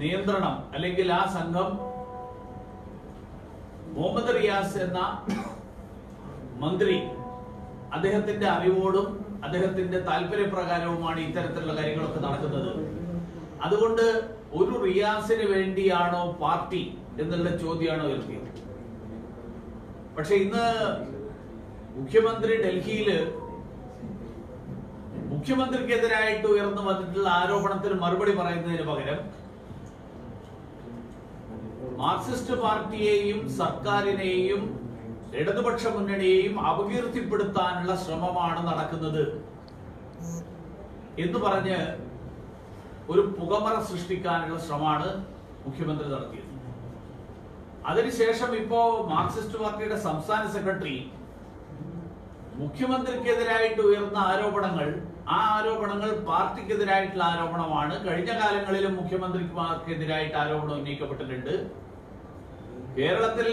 നിയന്ത്രണം അല്ലെങ്കിൽ ആ സംഘം മുഹമ്മദ് റിയാസ് എന്ന മന്ത്രി അദ്ദേഹത്തിന്റെ അറിവോടും അദ്ദേഹത്തിന്റെ താല്പര്യപ്രകാരവുമാണ് ഇത്തരത്തിലുള്ള കാര്യങ്ങളൊക്കെ നടക്കുന്നത്. അതുകൊണ്ട് ഒരു റിയാസിന് വേണ്ടിയാണോ പാർട്ടി എന്നുള്ള ചോദ്യമാണ് ഉയർത്തിയത്. പക്ഷെ ഇന്ന് മുഖ്യമന്ത്രി ഡൽഹിയിൽ മുഖ്യമന്ത്രിക്കെതിരായിട്ട് ഉയർന്നു വന്നിട്ടുള്ള ആരോപണത്തിന് മറുപടി പറയുന്നതിന് പകരം മാർക്സിസ്റ്റ് പാർട്ടിയെയും സർക്കാരിനെയും ഇടതുപക്ഷ മുന്നണിയെയും അപകീർത്തിപ്പെടുത്താനുള്ള ശ്രമമാണ് നടക്കുന്നത്. എന്ന് പറഞ്ഞ് ഒരു പുകമറ സൃഷ്ടിക്കാനുള്ള ശ്രമമാണ് മുഖ്യമന്ത്രി നടത്തിയത്. അതിനുശേഷം ഇപ്പോ മാർക്സിസ്റ്റ് പാർട്ടിയുടെ സംസ്ഥാന സെക്രട്ടറി മുഖ്യമന്ത്രിക്കെതിരായിട്ട് ഉയർന്ന ആരോപണങ്ങൾ ആ ആരോപണങ്ങൾ പാർട്ടിക്കെതിരായിട്ടുള്ള ആരോപണമാണ്. കഴിഞ്ഞ കാലങ്ങളിലും മുഖ്യമന്ത്രിമാർക്കെതിരായിട്ട് ആരോപണം ഉന്നയിക്കപ്പെട്ടിട്ടുണ്ട്. കേരളത്തിൽ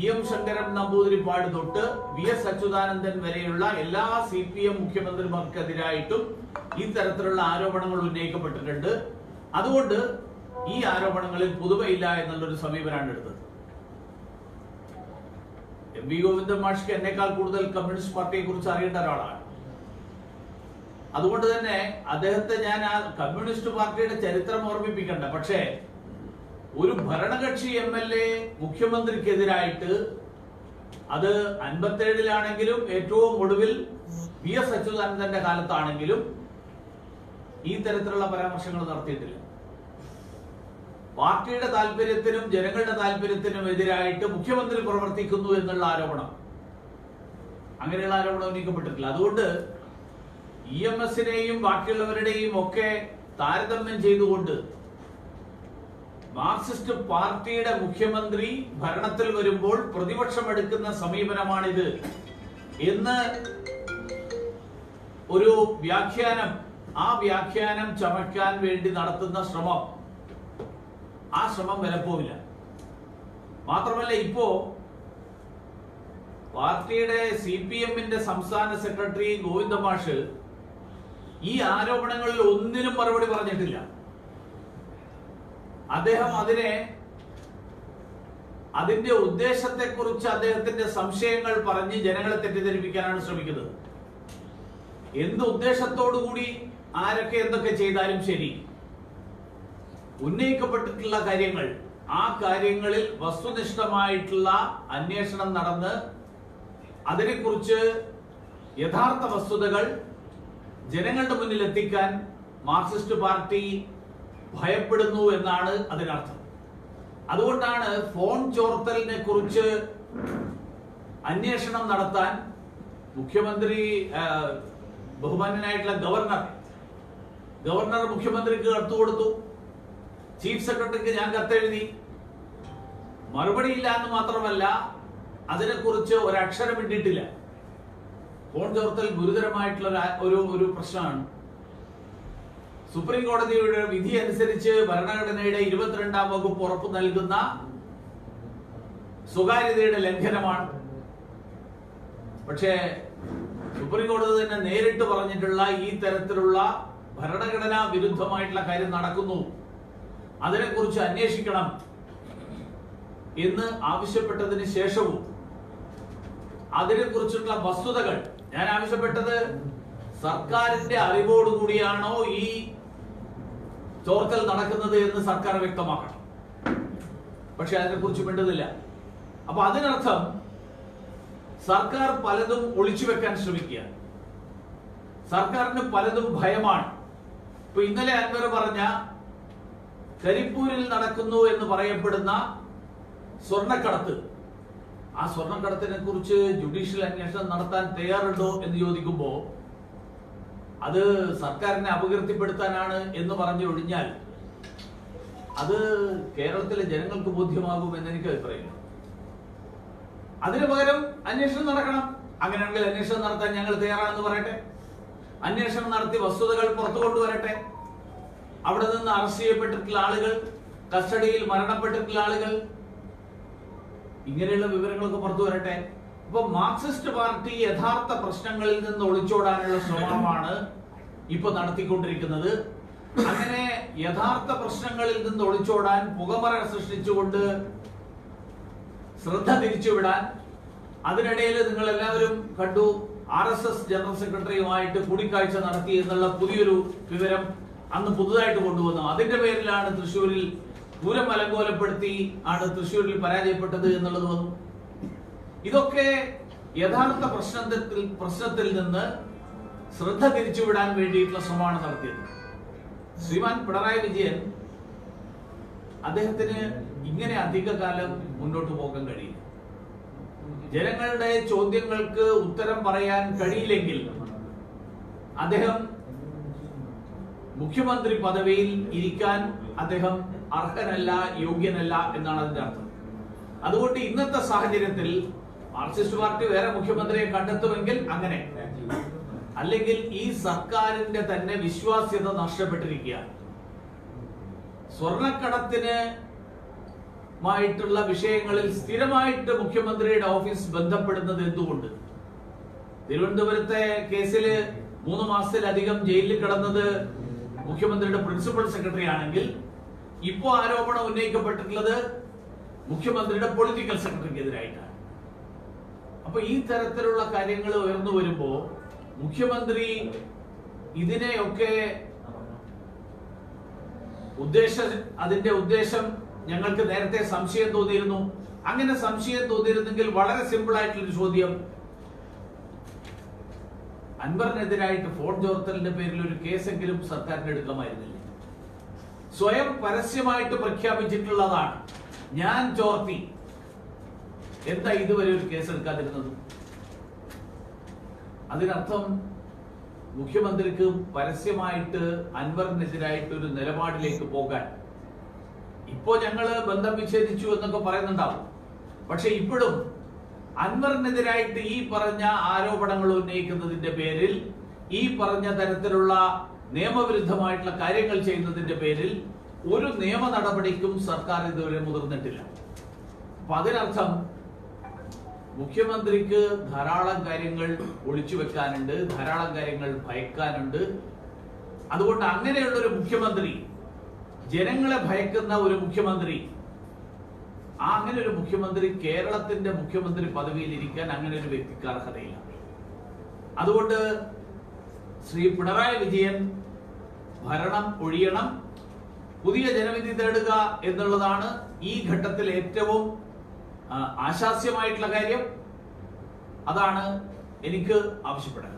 ഇ എം ശങ്കരൻ നമ്പൂതിരിപ്പാട് തൊട്ട് വി എസ് അച്യുതാനന്ദൻ വരെയുള്ള എല്ലാ സി പി എം മുഖ്യമന്ത്രിമാർക്കെതിരായിട്ടും ഇത്തരത്തിലുള്ള തരത്തിലുള്ള ആരോപണങ്ങൾ ഉന്നയിക്കപ്പെട്ടിട്ടുണ്ട്. അതുകൊണ്ട് ഈ ആരോപണങ്ങളിൽ പുതുമയില്ല എന്നുള്ളൊരു സമീപനമാണ് എടുത്തത്. എം വി ഗോവിന്ദൻ മാഷ്ക്ക് എന്നേക്കാൾ കൂടുതൽ കമ്മ്യൂണിസ്റ്റ് പാർട്ടിയെ കുറിച്ച് അറിയേണ്ട ഒരാളാണ്. അതുകൊണ്ട് തന്നെ അദ്ദേഹത്തെ ഞാൻ ആ കമ്മ്യൂണിസ്റ്റ് പാർട്ടിയുടെ ചരിത്രം ഓർമ്മിപ്പിക്കണ്ട. പക്ഷേ ഒരു ഭരണകക്ഷി എം എൽ എ മുഖ്യമന്ത്രിക്കെതിരായിട്ട് അത് അൻപത്തേഴിലാണെങ്കിലും ഏറ്റവും ഒടുവിൽ വി എസ് അച്യുതാനന്ദന്റെ കാലത്താണെങ്കിലും ഈ തരത്തിലുള്ള പരാമർശങ്ങൾ നടത്തിയിട്ടില്ല. പാർട്ടിയുടെ താല്പര്യത്തിനും ജനങ്ങളുടെ താല്പര്യത്തിനും എതിരായിട്ട് മുഖ്യമന്ത്രി പ്രവർത്തിക്കുന്നു എന്നുള്ള ആരോപണം. അങ്ങനെയുള്ള ആരോപണം ഉന്നയിക്കപ്പെട്ടിട്ടില്ല. അതുകൊണ്ട് ഇ എം എസിനെയും ബാക്കിയുള്ളവരുടെയും ഒക്കെ താരതമ്യം ചെയ്തുകൊണ്ട് മാർക്സിസ്റ്റ് പാർട്ടിയുടെ മുഖ്യമന്ത്രി ഭരണത്തിൽ വരുമ്പോൾ പ്രതിപക്ഷം എടുക്കുന്ന സമീപനമാണിത്. എന്ന് ഒരു വ്യാഖ്യാനം ആ വ്യാഖ്യാനം ചമയ്ക്കാൻ വേണ്ടി നടത്തുന്ന ശ്രമം. ആ ശ്രമം വിലപ്പോവില്ല മാത്രമല്ല ഇപ്പോ പാർട്ടിയുടെ സി പി എമ്മിന്റെ സംസ്ഥാന സെക്രട്ടറി ഗോവിന്ദമാഷ് ഈ ആരോപണങ്ങളിൽ ഒന്നിനും മറുപടി പറഞ്ഞിട്ടില്ല. അദ്ദേഹം അതിനെ അതിന്റെ ഉദ്ദേശത്തെക്കുറിച്ച് അദ്ദേഹത്തിന്റെ സംശയങ്ങൾ പറഞ്ഞ് ജനങ്ങളെ തെറ്റിദ്ധരിപ്പിക്കാനാണ് ശ്രമിക്കുന്നത്. എന്ത് ഉദ്ദേശത്തോടു കൂടി ആരൊക്കെ എന്തൊക്കെ ചെയ്താലും ശരി. ഉന്നയിക്കപ്പെട്ടിട്ടുള്ള കാര്യങ്ങൾ ആ കാര്യങ്ങളിൽ വസ്തുനിഷ്ഠമായിട്ടുള്ള അന്വേഷണം നടന്ന് അതിനെക്കുറിച്ച് യഥാർത്ഥ വസ്തുതകൾ ജനങ്ങളുടെ മുന്നിൽ എത്തിക്കാൻ മാർക്സിസ്റ്റ് പാർട്ടി ഭയപ്പെടുന്നു എന്നാണ് അതിനർത്ഥം. അതുകൊണ്ടാണ് ഫോൺ ചോർത്തലിനെ കുറിച്ച് അന്വേഷണം നടത്താൻ മുഖ്യമന്ത്രി ബഹുമാന്യനായിട്ടുള്ള ഗവർണർ ഗവർണർ മുഖ്യമന്ത്രിക്ക് കത്ത് കൊടുത്തു ചീഫ് സെക്രട്ടറിക്ക് ഞാൻ കത്തെഴുതി. മറുപടി ഇല്ല എന്ന് മാത്രമല്ല അതിനെക്കുറിച്ച് ഒരക്ഷരം ഇട്ടിട്ടില്ല. ഫോൺ ചോർത്തൽ ഗുരുതരമായിട്ടുള്ള ഒരു ഒരു പ്രശ്നമാണ്. സുപ്രീം കോടതിയുടെ വിധി അനുസരിച്ച് ഭരണഘടനയുടെ ഇരുപത്തിരണ്ടാം വകുപ്പ് ഉറപ്പ് നൽകുന്ന സ്വകാര്യതയുടെ ലംഘനമാണ്. പക്ഷേ സുപ്രീം കോടതി തന്നെ നേരിട്ട് പറഞ്ഞിട്ടുള്ള ഈ തരത്തിലുള്ള ഭരണഘടനാ വിരുദ്ധമായിട്ടുള്ള കാര്യം നടക്കുന്നു. അതിനെക്കുറിച്ച് അന്വേഷിക്കണം എന്ന് ആവശ്യപ്പെട്ടതിന് ശേഷവും അതിനെക്കുറിച്ചുള്ള വസ്തുതകൾ. ഞാൻ ആവശ്യപ്പെട്ടത് സർക്കാരിന്റെ അറിവോടുകൂടിയാണോ ഈ ചോർത്തൽ നടക്കുന്നത് എന്ന് സർക്കാർ വ്യക്തമാക്കണം. പക്ഷെ അതിനെക്കുറിച്ച് മിണ്ടുന്നില്ല. അപ്പൊ അതിനർത്ഥം സർക്കാർ പലതും ഒളിച്ചു വെക്കാൻ ശ്രമിക്കുക സർക്കാരിന് പലതും ഭയമാണ്. ഇപ്പൊ ഇന്നലെ അൻവർ പറഞ്ഞ കരിപ്പൂരിൽ നടക്കുന്നു എന്ന് പറയപ്പെടുന്ന സ്വർണക്കടത്ത് ആ സ്വർണക്കടത്തിനെ കുറിച്ച് ജുഡീഷ്യൽ അന്വേഷണം നടത്താൻ തയ്യാറുണ്ടോ എന്ന് ചോദിക്കുമ്പോ അത് സർക്കാരിനെ അപകീർത്തിപ്പെടുത്താനാണ് എന്ന് പറഞ്ഞു ഒഴിഞ്ഞാൽ അത് കേരളത്തിലെ ജനങ്ങൾക്ക് ബോധ്യമാകും എന്ന് എനിക്ക് അഭിപ്രായമില്ല. അതിനു പകരം അന്വേഷണം നടക്കണം. അങ്ങനെയാണെങ്കിൽ അന്വേഷണം നടത്താൻ ഞങ്ങൾ തയ്യാറാണെന്ന് പറയട്ടെ. അന്വേഷണം നടത്തി വസ്തുതകൾ പുറത്തു കൊണ്ടുവരട്ടെ. അവിടെ നിന്ന് അറസ്റ്റ് ചെയ്യപ്പെട്ടിട്ടുള്ള ആളുകൾ കസ്റ്റഡിയിൽ മരണപ്പെട്ടിട്ടുള്ള ആളുകൾ ഇങ്ങനെയുള്ള വിവരങ്ങളൊക്കെ പുറത്തു വരട്ടെ. അപ്പൊ മാർക്സിസ്റ്റ് പാർട്ടി യഥാർത്ഥ പ്രശ്നങ്ങളിൽ നിന്ന് ഒളിച്ചോടാനുള്ള ശ്രമമാണ് ഇപ്പൊ നടത്തിക്കൊണ്ടിരിക്കുന്നത്. അങ്ങനെ യഥാർത്ഥ പ്രശ്നങ്ങളിൽ നിന്ന് ഒളിച്ചോടാൻ പുകമറ സൃഷ്ടിച്ചുകൊണ്ട് ശ്രദ്ധ തിരിച്ചുവിടാൻ അതിനിടയിൽ നിങ്ങൾ എല്ലാവരും കണ്ടു ആർ എസ് എസ് ജനറൽ സെക്രട്ടറിയുമായിട്ട് കൂടിക്കാഴ്ച നടത്തി എന്നുള്ള പുതിയൊരു വിവരം അന്ന് പുതുതായിട്ട് കൊണ്ടുവന്നു. അതിന്റെ പേരിലാണ് തൃശ്ശൂരിൽ പൂരം അലങ്കോലപ്പെടുത്തി ആണ് തൃശ്ശൂരിൽ പരാജയപ്പെട്ടത് എന്നുള്ളത് വന്നു. ഇതൊക്കെ യഥാർത്ഥ പ്രശ്നത്തിൽ പ്രശ്നത്തിൽ നിന്ന് ശ്രദ്ധ തിരിച്ചുവിടാൻ വേണ്ടിയിട്ടുള്ള ശ്രമമാണ് നടത്തിയത്. ശ്രീമാൻ പിണറായി വിജയൻ അദ്ദേഹത്തിന് ഇങ്ങനെ അധികകാലം മുന്നോട്ട് പോകാൻ കഴിയില്ല. ജനങ്ങളുടെ ചോദ്യങ്ങൾക്ക് ഉത്തരം പറയാൻ കഴിയില്ലെങ്കിൽ അദ്ദേഹം മുഖ്യമന്ത്രി പദവിയിൽ ഇരിക്കാൻ അദ്ദേഹം അർഹനല്ല യോഗ്യനല്ല എന്നാണ് അതിന്റെ അർത്ഥം. അതുകൊണ്ട് ഇന്നത്തെ സാഹചര്യത്തിൽ മാർക്സിസ്റ്റ് പാർട്ടി വേറെ മുഖ്യമന്ത്രിയെ കണ്ടെത്തുമെങ്കിൽ അങ്ങനെ. അല്ലെങ്കിൽ ഈ സർക്കാരിന്റെ തന്നെ വിശ്വാസ്യത നഷ്ടപ്പെട്ടിരിക്കുകയാണ് സ്വർണക്കടത്തിന് മായിട്ടുള്ള വിഷയങ്ങളിൽ സ്ഥിരമായിട്ട് മുഖ്യമന്ത്രിയുടെ ഓഫീസ് ബന്ധപ്പെടുന്നത് എന്തുകൊണ്ട്? തിരുവനന്തപുരത്തെ കേസിൽ മൂന്ന് മാസത്തിലധികം ജയിലിൽ കിടന്നത് മുഖ്യമന്ത്രിയുടെ പ്രിൻസിപ്പൽ സെക്രട്ടറി ആണെങ്കിൽ ഇപ്പോ ആരോപണം ഉന്നയിക്കപ്പെട്ടിട്ടുള്ളത് മുഖ്യമന്ത്രിയുടെ പൊളിറ്റിക്കൽ സെക്രട്ടറിക്കെതിരായിട്ടാണ്. അപ്പൊ ഈ തരത്തിലുള്ള കാര്യങ്ങൾ ഉയർന്നു വരുമ്പോ മുഖ്യമന്ത്രി ഇതിനെയൊക്കെ ഉദ്ദേശ അതിന്റെ ഉദ്ദേശം ഞങ്ങൾക്ക് നേരത്തെ സംശയം തോന്നിയിരുന്നു. അങ്ങനെ സംശയം തോന്നിയിരുന്നെങ്കിൽ വളരെ സിമ്പിൾ ആയിട്ടുള്ള ഒരു ചോദ്യം. അൻവറിനെതിരായിട്ട് ഫോൺ ചോർത്തലിന്റെ പേരിൽ ഒരു കേസെങ്കിലും സർക്കാരിന് എടുക്കാമായിരുന്നില്ലേ സ്വയം പരസ്യമായിട്ട് പ്രഖ്യാപിച്ചിട്ടുള്ളതാണ്. ഞാൻ ചോർത്തി. എന്താ ഇതുവരെ ഒരു കേസ് എടുക്കാതിരുന്നത്? അതിനർത്ഥം മുഖ്യമന്ത്രിക്ക് പരസ്യമായിട്ട് അൻവറിനെതിരായിട്ട് ഒരു നിലപാടിലേക്ക് പോകാൻ. ഇപ്പോ ഞങ്ങൾ ബന്ധം വിച്ഛേദിച്ചു എന്നൊക്കെ പറയുന്നുണ്ടാവും. പക്ഷെ ഇപ്പോഴും അൻവറിനെതിരായിട്ട് ഈ പറഞ്ഞ ആരോപണങ്ങൾ ഉന്നയിക്കുന്നതിന്റെ പേരിൽ ഈ പറഞ്ഞ തരത്തിലുള്ള നിയമവിരുദ്ധമായിട്ടുള്ള കാര്യങ്ങൾ ചെയ്യുന്നതിന്റെ പേരിൽ ഒരു നിയമ നടപടിക്കും സർക്കാർ ഇതുവരെ മുതിർന്നിട്ടില്ല. അപ്പൊ അതിനർത്ഥം മുഖ്യമന്ത്രിക്ക് ധാരാളം കാര്യങ്ങൾ ഒളിച്ചു വെക്കാനുണ്ട് ധാരാളം കാര്യങ്ങൾ ഭയക്കാനുണ്ട്. അതുകൊണ്ട് അങ്ങനെയുള്ള ഒരു മുഖ്യമന്ത്രി ജനങ്ങളെ ഭയക്കുന്ന ഒരു മുഖ്യമന്ത്രി ആ അങ്ങനെ ഒരു മുഖ്യമന്ത്രി കേരളത്തിന്റെ മുഖ്യമന്ത്രി പദവിയിൽ ഇരിക്കാൻ അങ്ങനെ ഒരു വ്യക്തിക്ക് അർഹതയില്ല. അതുകൊണ്ട് ശ്രീ പിണറായി വിജയൻ ഭരണം ഒഴിയണം പുതിയ ജനവിധി തേടുക എന്നുള്ളതാണ് ഈ ഘട്ടത്തിൽ ഏറ്റവും ആശാസ്യമായിട്ടുള്ള കാര്യം അതാണ് എനിക്ക് ആവശ്യപ്പെടാൻ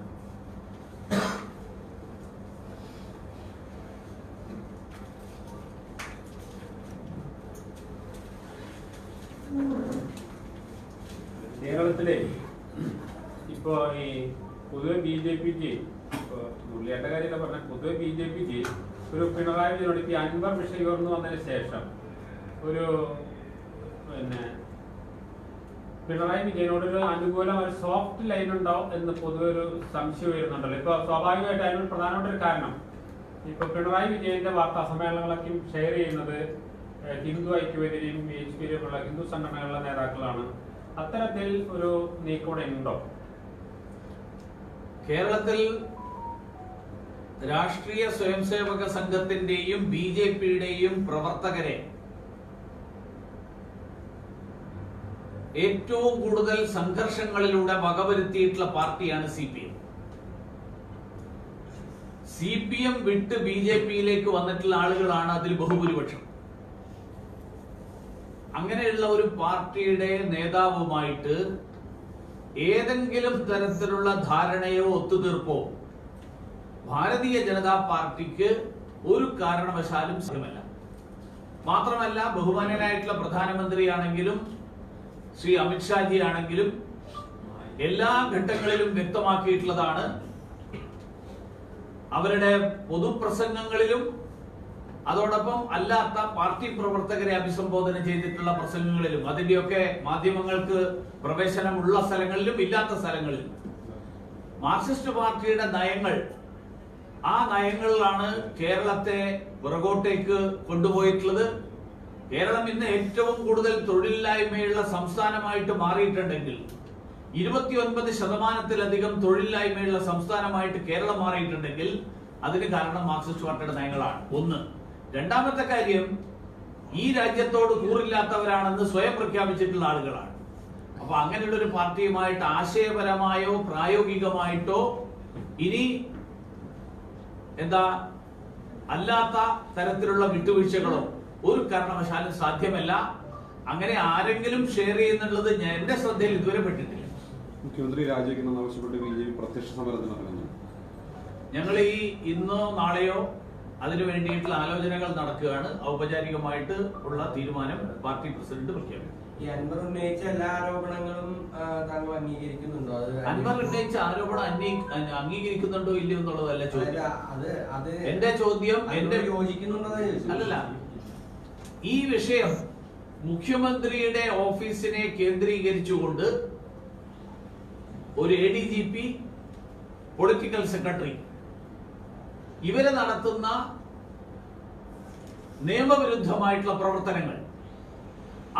കേരളത്തിലെ ഇപ്പോ ഈ പൊതുവെ ബി ജെ പിക്ക് മുരളിയുടെ കാര്യം പറഞ്ഞ പൊതുവെ ബി ജെ പിക്ക് ഒരു പിണറായി വിജയനോട് ഈ അൻവർ മിഷൻ ഉയർന്നു വന്നതിന് ശേഷം ഒരു പിന്നെ പിണറായി വിജയനോടൊരു അനുകൂലം ഒരു സോഫ്റ്റ് ലൈൻ ഉണ്ടോ എന്ന് പൊതുവെ ഒരു സംശയം വരുന്നുണ്ടല്ലോ ഇപ്പൊ സ്വാഭാവികമായിട്ട് അതിനൊരു പ്രധാനപ്പെട്ട ഒരു കാരണം ഇപ്പൊ പിണറായി വിജയന്റെ വാർത്താ സമ്മേളനങ്ങളൊക്കെ ഷെയർ ചെയ്യുന്നത് ഹിന്ദു ഐക്യവേദിയും എച്ച് പി പോലുള്ള ഹിന്ദു സംഘടനകളുടെ നേതാക്കളാണ്. അത്തരത്തിൽ ഒരു നീക്കോടെ ഉണ്ടോ? കേരളത്തിൽ രാഷ്ട്രീയ സ്വയംസേവക സംഘത്തിന്റെയും ബി ജെ പിയുടെയും പ്രവർത്തകരെ ഏറ്റവും കൂടുതൽ സംഘർഷങ്ങളിലൂടെ വകവരുത്തിയിട്ടുള്ള പാർട്ടിയാണ് C P M C P M വിട്ട് ബി ജെ പിയിലേക്ക് വന്നിട്ടുള്ള ആളുകളാണ് അതിൽ ബഹുഭൂരിപക്ഷം. അങ്ങനെയുള്ള ഒരു പാർട്ടിയുടെ നേതാവുമായിട്ട് ഏതെങ്കിലും തരത്തിലുള്ള ധാരണയോ ഒത്തുതീർപ്പോ ഭാരതീയ ജനതാ പാർട്ടിക്ക് ഒരു കാരണവശാലും സാധ്യമല്ല. മാത്രമല്ല ബഹുമാനനായിട്ടുള്ള പ്രധാനമന്ത്രിയാണെങ്കിലും ശ്രീ അമിത്ഷാജി ആണെങ്കിലും എല്ലാ ഘട്ടങ്ങളിലും വ്യക്തമാക്കിയിട്ടുള്ളതാണ് അവരുടെ പൊതുപ്രസംഗങ്ങളിലും അതോടൊപ്പം അല്ലാത്ത പാർട്ടി പ്രവർത്തകരെ അഭിസംബോധന ചെയ്തിട്ടുള്ള പ്രസംഗങ്ങളിലും അതിന്റെയൊക്കെ മാധ്യമങ്ങൾക്ക് പ്രവേശനമുള്ള സ്ഥലങ്ങളിലും ഇല്ലാത്ത സ്ഥലങ്ങളിലും മാർക്സിസ്റ്റ് പാർട്ടിയുടെ നയങ്ങൾ ആ നയങ്ങളിലാണ് കേരളത്തെ പുറകോട്ടേക്ക് കൊണ്ടുപോയിട്ടുള്ളത്. കേരളം ഇന്ന് ഏറ്റവും കൂടുതൽ തൊഴിലില്ലായ്മയുള്ള സംസ്ഥാനമായിട്ട് മാറിയിട്ടുണ്ടെങ്കിൽ ഇരുപത്തിയൊൻപത് ശതമാനത്തിലധികം തൊഴിലില്ലായ്മയുള്ള സംസ്ഥാനമായിട്ട് കേരളം മാറിയിട്ടുണ്ടെങ്കിൽ അതിന് കാരണം മാർക്സിസ്റ്റ് പാർട്ടിയുടെ നയങ്ങളാണ്. ഒന്ന് രണ്ടാമത്തെ കാര്യം ഈ രാജ്യത്തോട് കൂറില്ലാത്തവരാണെന്ന് സ്വയം പ്രഖ്യാപിച്ചിട്ടുള്ള ആളുകളാണ്. അപ്പൊ അങ്ങനെയുള്ള ഒരു പാർട്ടിയുമായിട്ട് ആശയപരമായോ പ്രായോഗികമായിട്ടോ ഇനി എന്താ അല്ലാത്ത തരത്തിലുള്ള വിട്ടുവീഴ്ചകളോ ഒരു കാരണവശാലും സാധ്യമല്ല. അങ്ങനെ ആരെങ്കിലും ഷെയർ ചെയ്യുന്നുള്ളത് ഞാൻ എന്റെ ശ്രദ്ധയിൽ ഇതുവരെ പെട്ടിട്ടില്ല. മുഖ്യമന്ത്രി രാജിവെക്കണമെന്ന് ആവശ്യപ്പെട്ട് ബി ജെ പി പ്രത്യക്ഷ സമരത്തിന് പറഞ്ഞു ഞങ്ങൾ ഈ ഇന്നോ നാളെയോ അതിനു വേണ്ടിയിട്ടുള്ള ആലോചനകൾ നടക്കുകയാണ്. ഔപചാരികമായിട്ട് ഉള്ള തീരുമാനം പാർട്ടി പ്രസിഡന്റ് പ്രഖ്യാപിക്കും ഈ അൻവർ ഉന്നയിച്ച എല്ലാ ആരോപണങ്ങളും താങ്കൾ അംഗീകരിക്കുന്നുണ്ടോ? അത് അൻവർ ഉന്നയിച്ച ആരോപണം അന്വയി- അംഗീകരിക്കുന്നുണ്ടോ ഇല്ലയോ എന്നുള്ളതല്ല ചോദ്യം. അത് അത് എന്റെ ചോദ്യം അതിനോട് എന്റെ യോജിക്കുന്നുണ്ടോ എന്ന് ചോദിച്ചു. അല്ലല്ല. ഈ വിഷയം മുഖ്യമന്ത്രിയുടെ ഓഫീസിനെ കേന്ദ്രീകരിച്ചുകൊണ്ട് ഒരു A D G P political secretary ഇവരെ നടത്തുന്ന നിയമവിരുദ്ധമായിട്ടുള്ള പ്രവർത്തനങ്ങൾ.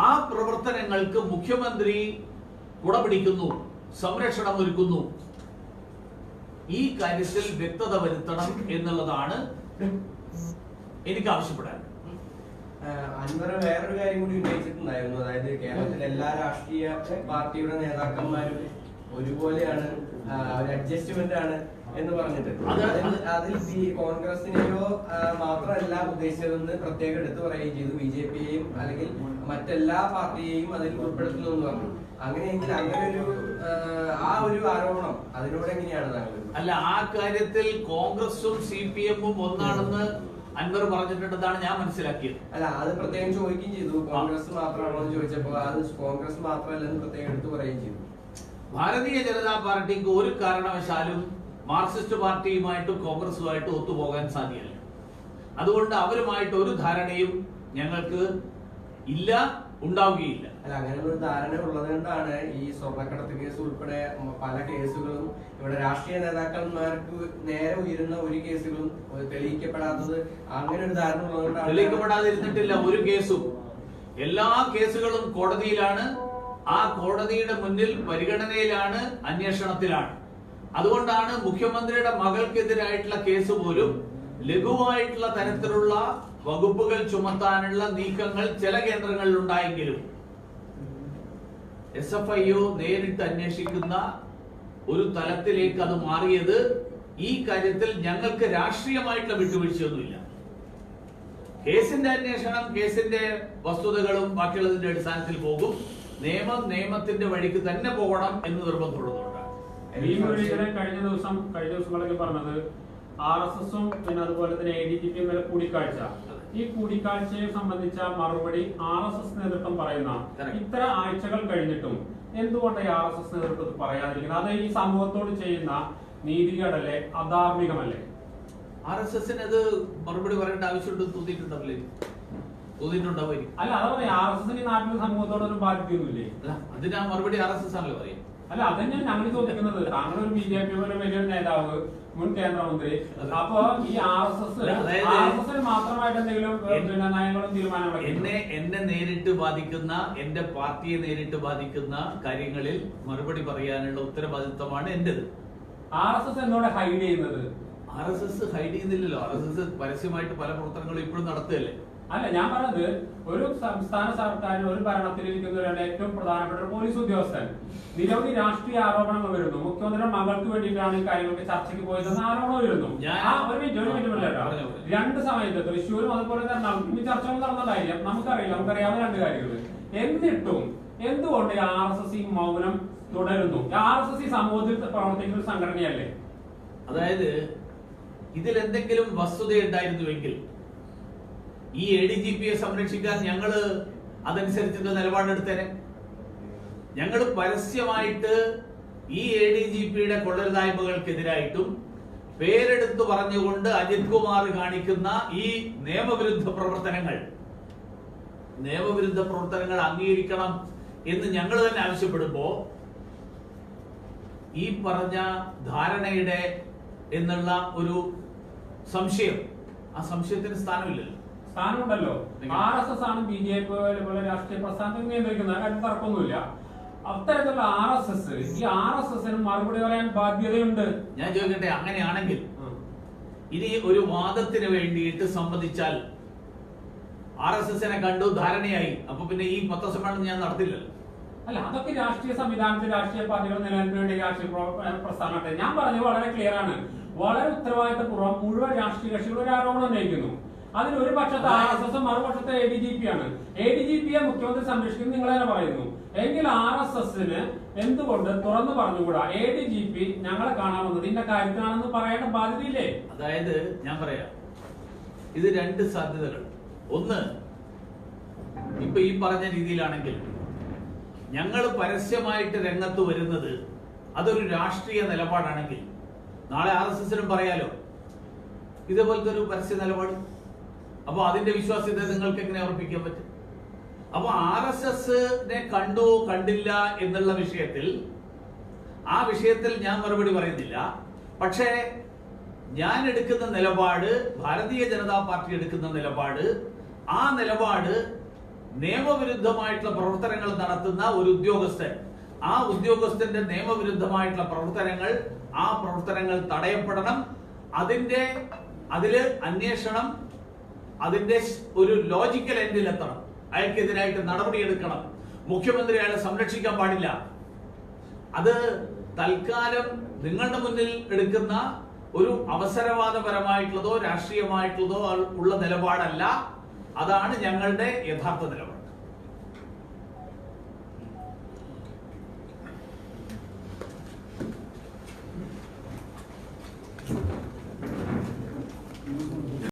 ആ പ്രവർത്തനങ്ങൾക്ക് മുഖ്യമന്ത്രി കുടപിടിക്കുന്നു സംരക്ഷണം ഒരുക്കുന്നു. ഈ കാര്യത്തിൽ വ്യക്തത വരുത്തണം എന്നുള്ളതാണ് എനിക്ക് ആവശ്യപ്പെടാൻ അൻവർ വേറൊരു കാര്യം കൂടി ഉന്നയിച്ചിട്ടുണ്ടായിരുന്നു. അതായത് കേരളത്തിലെ എല്ലാ രാഷ്ട്രീയ പാർട്ടിയുടെ നേതാക്കന്മാരും ഒരുപോലെയാണ് ഒരു അഡ്ജസ്റ്റ്മെന്റ് ആണ് എന്ന് പറഞ്ഞിട്ട്. അത്. അതിൽ- കോൺഗ്രസിനെയോ മാത്രമല്ല ഉദ്ദേശിച്ചതെന്ന് പ്രത്യേകം എടുത്തു പറയുകയും ചെയ്തു. ബി ജെ പിയെയും അല്ലെങ്കിൽ മറ്റെല്ലാ പാർട്ടിയെയും അതിൽ ഉൾപ്പെടുത്തുന്നു എന്ന് പറഞ്ഞു. അങ്ങനെയെങ്കിൽ അങ്ങനെ ഒരു ആ, ആ ഒരു ആരോപണം അതിനോട് എങ്ങനെയാണ് താങ്കൾ അല്ല ആ കാര്യത്തിൽ കോൺഗ്രസും സി പി എമ്മും ഒന്നാണെന്ന് അൻവർ പറഞ്ഞിട്ടുണ്ടെന്നാണ് ഞാൻ മനസ്സിലാക്കിയത്. അല്ല അത് പ്രത്യേകം ചോദിക്കുകയും ചെയ്തു. കോൺഗ്രസ് മാത്രമാണോ എന്ന് ചോദിച്ചപ്പോൾ അത് കോൺഗ്രസ് മാത്രമല്ലെന്ന് പ്രത്യേകം എടുത്തു പറയുകയും ചെയ്തു. ഭാരതീയ ജനതാ പാർട്ടിക്ക് ഒരു കാരണവശാലും മാർക്സിസ്റ്റ് പാർട്ടിയുമായിട്ടും കോൺഗ്രസുമായിട്ടും ഒത്തുപോകാൻ സാധ്യമല്ല. അതുകൊണ്ട് അവരുമായിട്ട് ഒരു ധാരണയും ഞങ്ങൾക്ക് ഇല്ല. ഉണ്ടാവുകയില്ല. അല്ല അങ്ങനെ ഒരു ധാരണ ഉള്ളത് കൊണ്ടാണ് ഈ സ്വർണക്കടത്ത് കേസ് ഉൾപ്പെടെ പല കേസുകളും ഇവിടെ രാഷ്ട്രീയ നേതാക്കന്മാർക്ക് നേരെ ഉയരുന്ന ഒരു കേസുകളും തെളിയിക്കപ്പെടാത്തത് അങ്ങനെ ഒരു ധാരണ ഉള്ളതുകൊണ്ടാണ് തെളിയിക്കപ്പെടാതിരുന്നിട്ടില്ല ഒരു കേസും. എല്ലാ കേസുകളും കോടതിയിലാണ്. ആ കോടതിയുടെ മുന്നിൽ പരിഗണനയിലാണ് അന്വേഷണത്തിലാണ്. അതുകൊണ്ടാണ് മുഖ്യമന്ത്രിയുടെ മകൾക്കെതിരായിട്ടുള്ള കേസ് പോലും ലഘുവായിട്ടുള്ള തരത്തിലുള്ള വകുപ്പുകൾ ചുമത്താനുള്ള നീക്കങ്ങൾ ചില കേന്ദ്രങ്ങളിൽ ഉണ്ടായെങ്കിലും എസ് എഫ് ഐ ഒ നേരിട്ട് അന്വേഷിക്കുന്ന ഒരു തലത്തിലേക്ക് അത് മാറിയത് ഈ കാര്യത്തിൽ ഞങ്ങൾക്ക് രാഷ്ട്രീയമായിട്ടുള്ള വിട്ടുവീഴ്ചയൊന്നുമില്ല. കേസിന്റെ അന്വേഷണം കേസിന്റെ വസ്തുതകളും ബാക്കിയുള്ളതിന്റെ അടിസ്ഥാനത്തിൽ പോകും. നിയമം നിയമത്തിന്റെ വഴിക്ക് തന്നെ പോകണം എന്ന് നിർബന്ധമുള്ളതുകൊണ്ടാണ്. കഴിഞ്ഞ ദിവസം കഴിഞ്ഞ ദിവസങ്ങളൊക്കെ പറഞ്ഞത് ആർ എസ് എസും പിന്നെ അതുപോലെ തന്നെ എ ഡി ജി പിയും കൂടിക്കാഴ്ച. ഈ കൂടിക്കാഴ്ചയെ സംബന്ധിച്ച മറുപടി ആർ എസ് എസ് നേതൃത്വം പറയുന്ന ഇത്ര ആഴ്ചകൾ കഴിഞ്ഞിട്ടും എന്തുകൊണ്ട് ഈ ആർ എസ് എസ് നേതൃത്വത്തിൽ പറയാതിരിക്കുന്നത്? അത് ഈ സമൂഹത്തോട് ചെയ്യുന്ന നീതികേടല്ലേ? അധാർമികമല്ലേ? ആർ എസ് എസിന് അത് മറുപടി പറയേണ്ട ആവശ്യമുണ്ട് തോന്നിയിട്ടുണ്ടാവില്ലേ തോന്നിയിട്ടുണ്ടാവുമായിരിക്കും. അല്ല അതാ പറയാ ആർ എസ് എസിന് നാട്ടിലെ സമൂഹത്തോട് ഒരു ബാധ്യതയൊന്നുമില്ലേ അതിന് ആ മറുപടി ആർ എസ് എസ് ആണല്ലോ പറയും അല്ല അതന്നെയാണ് ഞങ്ങൾ ചോദിക്കുന്നത് താങ്കൾ ഒരു ബി ജെ പി പോലെ വലിയൊരു നേതാവ് മുൻ കേന്ദ്രമന്ത്രി. അപ്പൊ ഈ R S S R S എസിന് മാത്രമായിട്ട് എന്തെങ്കിലും പിന്നെ നയങ്ങളും തീരുമാനങ്ങളും എന്നെ എന്നെ നേരിട്ട് ബാധിക്കുന്ന എന്റെ പാർട്ടിയെ നേരിട്ട് ബാധിക്കുന്ന കാര്യങ്ങളിൽ മറുപടി പറയാനുള്ള ഉത്തരവാദിത്വമാണ് എന്റേത്. ആർ എസ് എസ് എന്നോട് ഹൈഡ് ചെയ്യുന്നത്. ആർ എസ് എസ് ഹൈഡ് ചെയ്യുന്നില്ലല്ലോ. ആർ എസ് എസ് പരസ്യമായിട്ട് പല പ്രവർത്തനങ്ങളും ഇപ്പോഴും നടത്തുകയല്ലേ? അല്ല ഞാൻ പറഞ്ഞത് ഒരു സംസ്ഥാന സർക്കാരിന് ഒരു ഭരണത്തിലിരിക്കുന്നവരുടെ ഏറ്റവും പ്രധാനപ്പെട്ട ഒരു പോലീസ് ഉദ്യോഗസ്ഥൻ. നിരവധി രാഷ്ട്രീയ ആരോപണങ്ങൾ വരുന്നു. മുഖ്യമന്ത്രിയുടെ മകൾക്ക് വേണ്ടിയിട്ടാണ് ഈ കാര്യങ്ങളൊക്കെ ചർച്ചയ്ക്ക് പോയതെന്ന് ആരോപണം വരുന്നു ആ ഒരു മിനിറ്റ് ഒരു മിനിറ്റ് പറഞ്ഞോ, രണ്ട് സമയത്ത് തൃശ്ശൂരും അതുപോലെ തന്നെ ഈ ചർച്ചകൾ നടന്നതായില്ല നമുക്കറിയില്ല നമുക്കറിയാവുന്ന രണ്ട് കാര്യങ്ങൾ എന്നിട്ടും എന്തുകൊണ്ട് ആർ എസ് എസ് ഈ മൗനം തുടരുന്നു? ആർ എസ് എസ് ഈ സമൂഹത്തിൽ പ്രവർത്തിക്കുന്ന സംഘടനയല്ലേ? അതായത് ഇതിൽ എന്തെങ്കിലും വസ്തുതയുണ്ടായിരുന്നുവെങ്കിൽ ഈ എ ഡി ജി പിയെ സംരക്ഷിക്കാൻ ഞങ്ങൾ അതനുസരിച്ചുള്ള നിലപാടെടുത്തേനെ. ഞങ്ങൾ പരസ്യമായിട്ട് ഈ എ ഡി ജി പിയുടെ കൊള്ളരുതായ്മകൾക്കെതിരായിട്ടും പേരെടുത്തു പറഞ്ഞുകൊണ്ട് അജിത് കുമാർ കാണിക്കുന്ന ഈ നിയമവിരുദ്ധ പ്രവർത്തനങ്ങൾ നിയമവിരുദ്ധ പ്രവർത്തനങ്ങൾ അംഗീകരിക്കണം എന്ന് ഞങ്ങൾ തന്നെ ആവശ്യപ്പെടുമ്പോ ഈ പറഞ്ഞ ധാരണയുടെ എന്നുള്ള ഒരു സംശയം ആ സംശയത്തിന് സ്ഥാനമില്ലല്ലോ. സ്ഥാനമുണ്ടല്ലോ ഉണ്ടല്ലോ ആർ എസ് എസ് ആണ് ബി ജെ പി പോലെ രാഷ്ട്രീയ പ്രസ്ഥാനത്തെ നിയന്ത്രിക്കുന്നത്. കാര്യം തർക്കമൊന്നുമില്ല. അത്തരത്തിലുള്ള ആർ എസ് എസ് ഈ ആർ എസ് എസിന് മറുപടി പറയാൻ ബാധ്യതയുണ്ട്. ഞാൻ ചോദിക്കട്ടെ അങ്ങനെയാണെങ്കിൽ ഇനി ഒരു വാദത്തിന് വേണ്ടിയിട്ട് സംബന്ധിച്ചാൽ ആർ എസ് എസിനെ കണ്ടു ധാരണയായി. അപ്പൊ പിന്നെ ഈ പത്രസമ്മേളനം ഞാൻ നടത്തില്ലല്ലോ. അല്ല അതൊക്കെ രാഷ്ട്രീയ സംവിധാനത്തിൽ രാഷ്ട്രീയ പാർട്ടികൾ നിലനിൽപ്പിന് വേണ്ടി രാഷ്ട്രീയ പ്രസ്ഥാനത്തെ ഞാൻ പറഞ്ഞത് വളരെ ക്ലിയർ ആണ്. വളരെ ഉത്തരവാദിത്തപൂർവം മുഴുവൻ രാഷ്ട്രീയ കക്ഷികൾ ഒരു ആരോപണം ഉന്നയിക്കുന്നു. അതിൽ ഒരു പക്ഷത്തെ ആർ എസ് എസ് മറുപക്ഷത്തെ എ ഡി ജി പി ആണ്. എ ഡി ജി പിയെ മുഖ്യമന്ത്രി സംരക്ഷിക്കുന്നു നിങ്ങൾ തന്നെ പറയുന്നു. എങ്കിൽ ആർ എസ് എസിന് എന്തുകൊണ്ട് തുറന്നു പറഞ്ഞുകൂടാ? എ ഡി ജി പി ഞങ്ങളെ കാണാൻ വന്നത് ഇന്ന കാര്യത്തിനാണെന്ന് പറയേണ്ട ബാധ്യതയില്ലേ? അതായത് ഞാൻ പറയാം. ഇത് രണ്ട് സാധ്യതകൾ. ഒന്ന് ഇപ്പൊ ഈ പറഞ്ഞ രീതിയിലാണെങ്കിൽ ഞങ്ങൾ പരസ്യമായിട്ട് രംഗത്ത് വരുന്നത് അതൊരു രാഷ്ട്രീയ നിലപാടാണെങ്കിൽ നാളെ ആർ എസ് എസിനും പറയാലോ. ഇതേപോലത്തെ ഒരു പരസ്യ നിലപാട്. അപ്പൊ അതിന്റെ വിശ്വാസ്യത നിങ്ങൾക്ക് എങ്ങനെ ഉറപ്പിക്കാൻ പറ്റും? അപ്പൊ ആർ എസ് എസിനെ കണ്ടു കണ്ടില്ല എന്നുള്ള വിഷയത്തിൽ ആ വിഷയത്തിൽ ഞാൻ മറുപടി പറയുന്നില്ല. പക്ഷേ ഞാൻ എടുക്കുന്ന നിലപാട് ഭാരതീയ ജനതാ പാർട്ടി എടുക്കുന്ന നിലപാട് ആ നിലപാട് നിയമവിരുദ്ധമായിട്ടുള്ള പ്രവർത്തനങ്ങൾ നടത്തുന്ന ഒരു ഉദ്യോഗസ്ഥൻ ആ ഉദ്യോഗസ്ഥന്റെ നിയമവിരുദ്ധമായിട്ടുള്ള പ്രവർത്തനങ്ങൾ ആ പ്രവർത്തനങ്ങൾ തടയപ്പെടണം അതിന്റെ അതിൽ അന്വേഷണം അതിന്റെ ഒരു ലോജിക്കൽ എൻഡിൽ എത്തണം. അയാൾക്കെതിരായിട്ട് നടപടിയെടുക്കണം. മുഖ്യമന്ത്രി അയാളെ സംരക്ഷിക്കാൻ പാടില്ല. അത് തൽക്കാലം നിങ്ങളുടെ മുന്നിൽ എടുക്കുന്ന ഒരു അവസരവാദപരമായിട്ടുള്ളതോ രാഷ്ട്രീയമായിട്ടുള്ളതോ ഉള്ള നിലപാടല്ല. അതാണ് ഞങ്ങളുടെ യഥാർത്ഥ നിലപാട്.